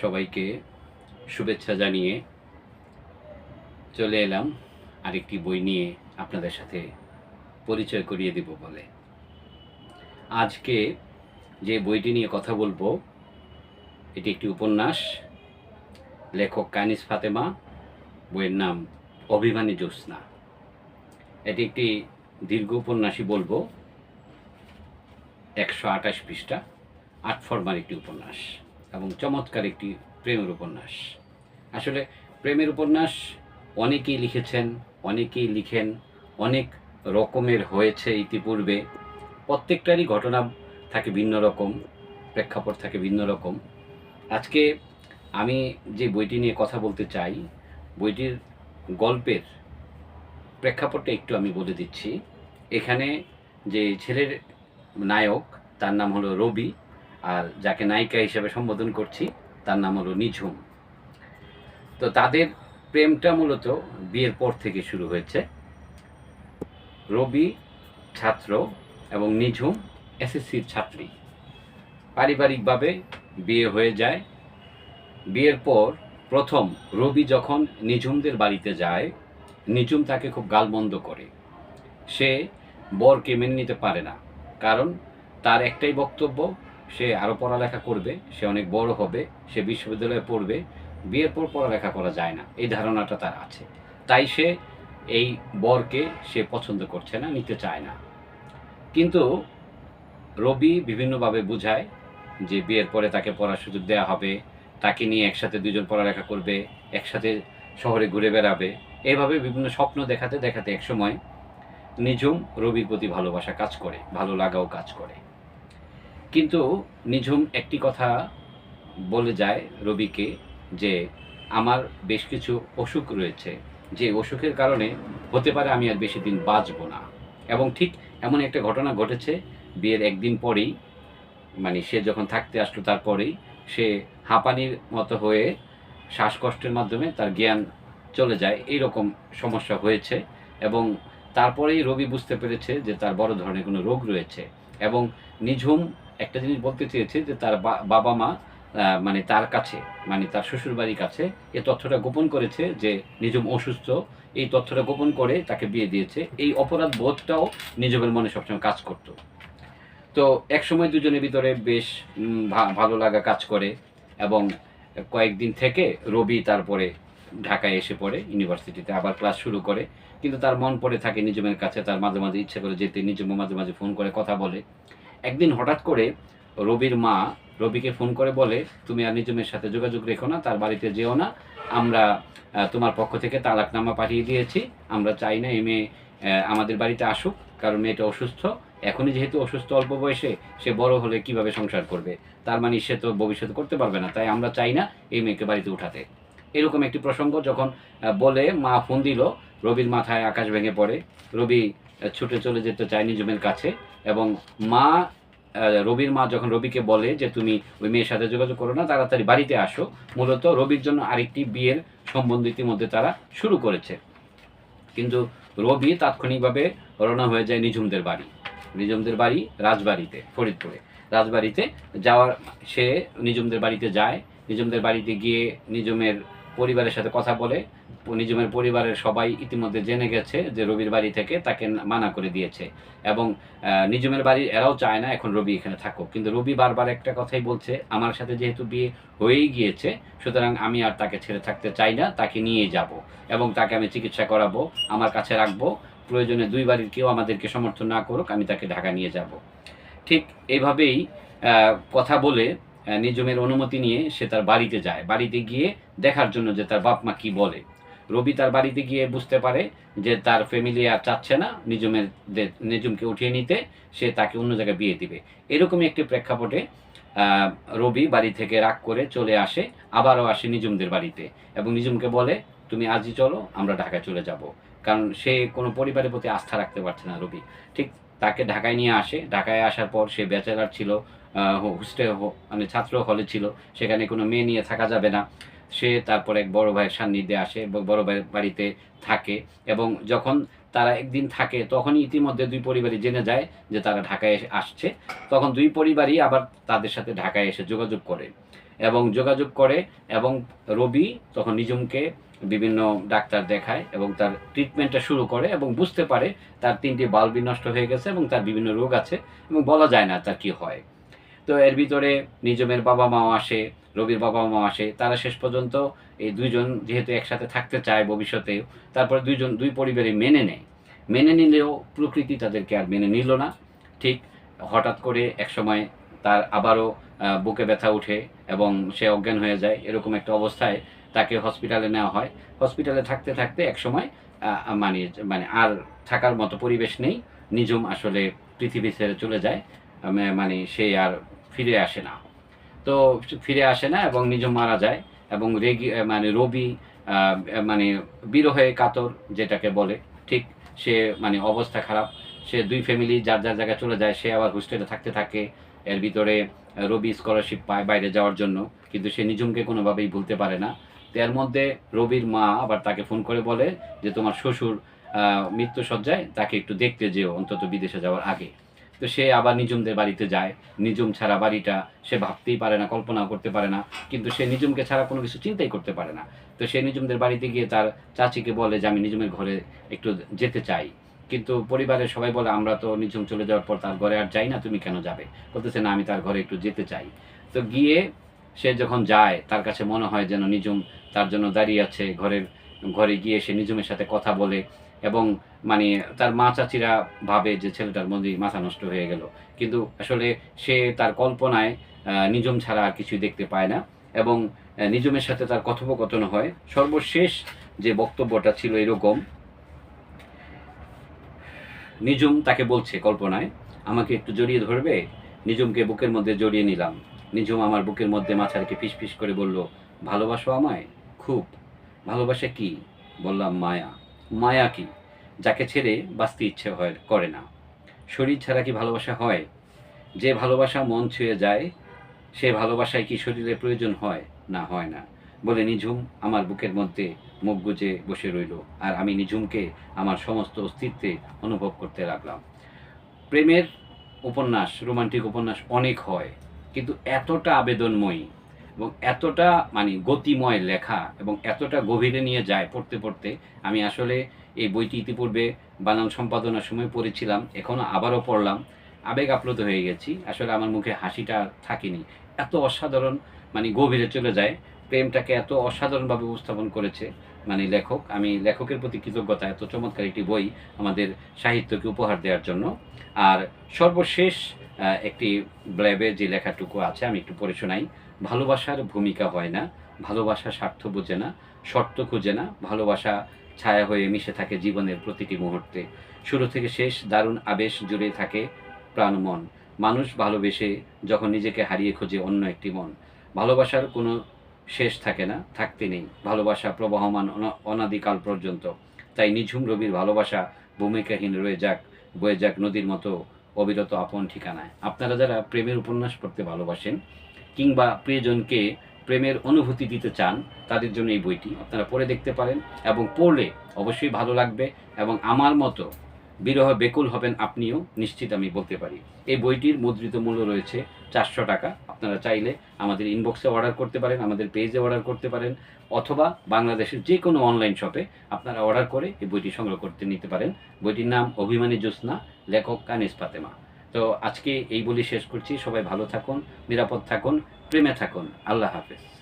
সবাইকে শুভেচ্ছা জানিয়ে চলে এলাম। আরেকটি বই নিয়ে আপনাদের সাথে পরিচয় করিয়ে দেব বলে। আজকে যে বইটি নিয়ে কথা বলব, এটি একটি উপন্যাস। লেখক কানিস ফাতেমা, বইয়ের নাম অভিমানী জ্যোৎস্না। এটি একটি দীর্ঘ উপন্যাসই বলব। একশো আঠাশ পৃষ্ঠা আট ফর্মার একটি উপন্যাস। এবং চমৎকার একটি প্রেমের উপন্যাস। আসলে প্রেমের উপন্যাস অনেকেই লিখেছেন, অনেকেই লিখেন, অনেক রকমের হয়েছে ইতিপূর্বে। প্রত্যেকটারই ঘটনা থাকে ভিন্ন রকম, প্রেক্ষাপট থাকে ভিন্ন রকম। আজকে আমি যে বইটি নিয়ে কথা বলতে চাই, বইটির গল্পের প্রেক্ষাপটটা একটু আমি বলে দিচ্ছি। এখানে যে ছেলের নায়ক, তার নাম হলো রবি। আর যাকে নায়িকা হিসেবে সম্বোধন করছি, তার নাম হলো নিঝুম। তো তাদের প্রেমটা মূলত বিয়ের পর থেকে শুরু হয়েছে। রবি, ছাত্র এবং নিঝুম এসএসসির ছাত্রী। পারিবারিকভাবে বিয়ে হয়ে যায়। বিয়ের পর প্রথম রবি যখন নিঝুমদের বাড়িতে যায়, নিঝুম তাকে খুব গালমন্দ করে। সে বরকে মেনে নিতে পারে না, কারণ তার একটাই বক্তব্য সে আরও পড়ালেখা করবে, সে অনেক বড় হবে, সে বিশ্ববিদ্যালয়ে পড়বে, বিয়ের পর পড়ালেখা করা যায় না। এই ধারণাটা তার আছে। তাই সে এই বরকে সে পছন্দ করছে না, নিতে চায় না। কিন্তু রবি বিভিন্নভাবে বোঝায় যে বিয়ের পরে তাকে পড়ার সুযোগ দেওয়া হবে, তাকে নিয়ে একসাথে দুজন পড়ালেখা করবে, একসাথে শহরে ঘুরে বেড়াবে। এইভাবে বিভিন্ন স্বপ্ন দেখাতে দেখাতে একসময় নিঝুম রবির প্রতি ভালোবাসা কাজ করে, ভালো লাগাও কাজ করে। কিন্তু নিঝুম একটি কথা বলে যায় রবিকে যে আমার বেশ কিছু অসুখ রয়েছে, যে অসুখের কারণে হতে পারে আমি আর বেশি দিন বাঁচব না। এবং ঠিক এমন একটা ঘটনা ঘটেছে, বিয়ের একদিন পরেই মানে সে যখন থাকতে আসলো তারপরেই, সে হাঁপানির মতো হয়ে শ্বাসকষ্টের মাধ্যমে তার জ্ঞান চলে যায় এই রকম সমস্যা হয়েছে। এবং তারপরেই রবি বুঝতে পেরেছে যে তার বড় ধরনের কোনো রোগ রয়েছে। এবং নিঝুম একটা জিনিস বলতে চেয়েছে যে তার বাবা মা মানে তার কাছে মানে তার শ্বশুর বাড়ির কাছে এই তথ্যটা গোপন করেছে যে নিজম অসুস্থ। এই তথ্যটা গোপন করে তাকে বিয়ে দিয়েছে। এই অপরাধ বোধটাও নিজমের মনে সবসময় কাজ করতো। তো একসময় দুজনের ভিতরে বেশ ভালো লাগা কাজ করে এবং কয়েকদিন থেকে রবি তারপরে ঢাকায় এসে পড়ে, ইউনিভার্সিটিতে আবার ক্লাস শুরু করে। কিন্তু তার মন পড়ে থাকে নিজমের কাছে, তার মাঝে মাঝে ইচ্ছে করে যেতে নিজম মাঝে মাঝে ফোন করে, কথা বলে। একদিন হঠাৎ করে রবির মা রবিকে ফোন করে বলে, তুমি আর নিজমের সাথে যোগাযোগ রেখো না, তার বাড়িতে যেও না। আমরা তোমার পক্ষ থেকে তালাকনামা পাঠিয়ে দিয়েছি। আমরা চাই না এই মেয়ে আমাদের বাড়িতে আসুক, কারণ মেয়েটা অসুস্থ। এখনই যেহেতু অসুস্থ অল্প বয়সে, সে বড় হলে কীভাবে সংসার করবে? তার মানে সে তো ভবিষ্যতে করতে পারবে না, তাই আমরা চাই না এই মেয়েকে বাড়িতে উঠাতে। এরকম একটি প্রসঙ্গ যখন বলে মা ফোন দিল, রবির মাথায় আকাশ ভেঙে পড়ে। রবি ছুটে চলে যেতে চায় নিজমের কাছে এবং মা রবির মা যখন রবিকে বলে যে তুমি ওই মেয়ের সাথে যোগাযোগ করো না, তাড়াতাড়ি বাড়িতে আসো। মূলত রবির জন্য আরেকটি বিয়ের সম্বন্ধ ইতিমধ্যে তারা শুরু করেছে। কিন্তু রবি তাৎক্ষণিকভাবে রওনা হয়ে যায় নিঝুমদের বাড়ি। নিঝুমদের বাড়ি রাজবাড়িতে, ফরিদপুরে। রাজবাড়িতে যাওয়ার, সে নিজুমদের বাড়িতে যায়। নিজুমদের বাড়িতে গিয়ে নিজুমের পরিবারের সাথে কথা বলে নিজমের পরিবারের সবাই ইতিমধ্যে জেনে গেছে যে রবির বাড়ি থেকে তাকে মানা করে দিয়েছে। এবং নিজমের বাড়ি এরাও চায় না এখন রবি এখানে থাকুক। কিন্তু রবি বারবার একটা কথাই বলছে, আমার সাথে যেহেতু বিয়ে হয়েই গিয়েছে, সুতরাং আমি আর তাকে ছেড়ে থাকতে চাই না, তাকে নিয়ে যাব এবং তাকে আমি চিকিৎসা করাবো, আমার কাছে রাখব। প্রয়োজনে দুই বাড়ির কেউ আমাদেরকে সমর্থন না করুক, আমি তাকে ঢাকা নিয়ে যাব। ঠিক এইভাবেই কথা বলে নিজমের অনুমতি নিয়ে সে তার বাড়িতে যায়। বাড়িতে গিয়ে দেখার জন্য যে তার বাপ মা কি বলে। রবি তার বাড়িতে গিয়ে বুঝতে পারে যে তার ফ্যামিলি আর চাচ্ছে না নিজমের নিজমকে উঠিয়ে নিতে। সে তাকে অন্য জায়গায় বিয়ে দিবে। এরকমই একটি প্রেক্ষাপটে রবি বাড়ি থেকে রাগ করে চলে আসে, আবারও আসে নিজমদের বাড়িতে এবং নিজমকে বলে, তুমি আজই চলো, আমরা ঢাকায় চলে যাব। কারণ সে কোনো পরিবারের প্রতি আস্থা রাখতে পারছে না রবি। ঠিক তাকে ঢাকায় নিয়ে আসে। ঢাকায় আসার পর সে ব্যাচেলার ছিল হোস্টেল মানে ছাত্র হলে ছিল। সেখানে কোনো মেয়ে নিয়ে থাকা যাবে না। সে তারপর এক বড় ভাইয়ের সান্নিধ্যে আসে বড় ভাইয়ের বাড়িতে থাকে এবং যখন তারা একদিন থাকে, তখনই ইতিমধ্যে দুই পরিবারই জেনে যায় যে তারা ঢাকায় এসে- আসছে। তখন দুই পরিবারই আবার তাদের সাথে ঢাকায় এসে যোগাযোগ করে এবং যোগাযোগ করে এবং রবি তখন নিজমকে বিভিন্ন ডাক্তার দেখায় এবং তার ট্রিটমেন্টটা শুরু করে এবং বুঝতে পারে তার তিনটি বাল্বই নষ্ট হয়ে গেছে এবং তার বিভিন্ন রোগ আছে এবং বলা যায় না তার কি হয়। তো এর ভিতরে নিজমের বাবা মাও আসে রবির বাবা মাও আসে। তারা শেষ পর্যন্ত এই দুইজন যেহেতু একসাথে থাকতে চায় ভবিষ্যতে তারপরে দুইজন দুই পরিবারে মেনে নেয়। মেনে নিলেও প্রকৃতি তাদেরকে আর মেনে নিল না। ঠিক হঠাৎ করে একসময় তার আবারও বুকে ব্যথা উঠে এবং সে অজ্ঞান হয়ে যায়। এরকম একটা অবস্থায় তাকে হসপিটালে নেওয়া হয়। হসপিটালে থাকতে থাকতে একসময় আহ, মানে মানে আর থাকার মতো পরিবেশ নেই। নিজুম আসলে পৃথিবী ছেড়ে চলে যায়। মানে সে আর ফিরে আসে না। তো ফিরে আসে না এবং নিজম মারা যায় এবং রেগি মানে রবি মানে বিরহে কাতর যেটাকে বলে, ঠিক সে মানে অবস্থা খারাপ। সে দুই ফ্যামিলি যার যার জায়গায় চলে যায়, সে আবার হোস্টেলে থাকতে থাকে। এর ভিতরে রবি স্কলারশিপ পায় বাইরে যাওয়ার জন্য, কিন্তু সে নিজমকে কোনোভাবেই ভুলতে পারে না। তো এর মধ্যে রবির মা আবার তাকে ফোন করে বলে যে, তোমার শ্বশুর মৃত্যুসজ্জায় তাকে একটু দেখতে যেও অন্তত বিদেশে যাওয়ার আগে। তো সে আবার নিজুমদের বাড়িতে যায়। নিজুম ছাড়া বাড়িটা সে ভাবতেই পারে না, কল্পনাও করতে পারে না। কিন্তু সে নিজুমকে ছাড়া কোনো কিছু চিন্তাই করতে পারে না। তো সে নিজুমদের বাড়িতে গিয়ে তার চাচিকে বলে যে, আমি নিজুমের ঘরে একটু যেতে চাই। কিন্তু পরিবারের সবাই বলে, আমরা তো নিজুম চলে যাওয়ার পর তার ঘরে আর যাই না, তুমি কেন যাবে? বলতেছে, না, আমি তার ঘরে একটু যেতে চাই। তো গিয়ে সে যখন যায়, তার কাছে মনে হয় যেন নিজুম তার জন্য দাঁড়িয়ে আছে। ঘরের, ঘরে গিয়ে সে নিজুমের সাথে কথা বলে এবং মানে তার মা চাচিরা ভাবে যে ছেলেটার মধ্যে মাথা নষ্ট হয়ে গেল। কিন্তু আসলে সে তার কল্পনায় নিজম ছাড়া আর কিছুই দেখতে পায় না এবং নিজমের সাথে তার কথোপকথন হয়। সর্বশেষ যে বক্তব্যটা ছিল এরকম নিজুম তাকে বলছে কল্পনায়, আমাকে একটু জড়িয়ে ধরবে? নিজুমকে বুকের মধ্যে জড়িয়ে নিলাম। নিজুম আমার বুকের মধ্যে ফিস ফিস করে বলল, ভালোবাসো আমায়? খুব। ভালোবাসা কি? বললাম, মায়া। মায়া কি? যাকে ছেড়ে বাঁচতে ইচ্ছে হয়, করে না। শরীর ছাড়া কি ভালোবাসা হয়? যে ভালোবাসা মন ছুঁয়ে যায়, সে ভালোবাসায় কি শরীরের প্রয়োজন হয়? না হয় না। বলে নিঝুম আমার বুকের মধ্যে মুখ গুজে বসে রইল, আর আমি নিঝুমকে আমার সমস্ত অস্তিত্বে অনুভব করতে লাগলাম। প্রেমের উপন্যাস, রোমান্টিক উপন্যাস অনেক হয়, কিন্তু এতটা আবেদনময়ী এবং এতটা মানে গতিময় লেখা এবং এতটা গভীরে নিয়ে যায় পড়তে পড়তে, আমি আসলে এই বইটি ইতিপূর্বে বানান সম্পাদনার সময় পড়েছিলাম এখনও আবারও পড়লাম। আবেগ আপ্লুত হয়ে গেছি, আসলে আমার মুখে হাসিটা থাকেনি। এত অসাধারণ মানে গভীরে চলে যায়, প্রেমটাকে এত অসাধারণভাবে উপস্থাপন করেছে মানে লেখক। আমি লেখকের প্রতি কৃতজ্ঞতা, এত চমৎকার একটি বই আমাদের সাহিত্যকে উপহার দেওয়ার জন্য। আর সর্বশেষ একটি ব্ল্যাবের যে লেখাটুকু আছে, আমি একটু পড়ে শোনাই। ভালোবাসার ভূমিকা হয় না, ভালোবাসা স্বার্থ বোঝে না, শর্ত খুঁজে না, ভালোবাসা ছায়া হয়ে মিশে থাকে জীবনের প্রতিটি মুহূর্তে। শুরু থেকে শেষ দারুণ আবেশ জুড়ে থাকে প্রাণ মন মানুষ ভালোবেসে যখন নিজেকে হারিয়ে খোঁজে অন্য একটি মন। ভালোবাসার কোনো শেষ থাকে না, থাকতে নেই। ভালোবাসা প্রবাহমান অনাদিকাল পর্যন্ত। তাই নিঝুম রবির ভালোবাসা ভূমিকাহীন রয়ে যাক, বয়ে যাক নদীর মতো অবিরত আপন ঠিকানায়। আপনারা যারা প্রেমের উপন্যাস পড়তে ভালোবাসেন কিংবা প্রিয়জনকে প্রেমের অনুভূতি দিতে চান, তাদের জন্য এই বইটি আপনারা পড়ে দেখতে পারেন এবং পড়লে অবশ্যই ভালো লাগবে এবং আমার মতো বিরহ বেকুল হবেন আপনিও নিশ্চিত আমি বলতে পারি। এই বইটির মুদ্রিত মূল্য রয়েছে চারশো টাকা। আপনারা চাইলে আমাদের ইনবক্সে অর্ডার করতে পারেন, আমাদের পেজে অর্ডার করতে পারেন, অথবা বাংলাদেশের যে কোনো অনলাইন শপে আপনারা অর্ডার করে এই বইটি সংগ্রহ করতে নিতে পারেন। বইটির নাম অভিমানী জ্যোৎস্না, লেখক কানিস ফাতেমা। তো আজকে এই বলি শেষ করছি। সবাই ভালো থাকুন, নিরাপদ থাকুন। প্রেমে থাকুন। আল্লাহ হাফেজ।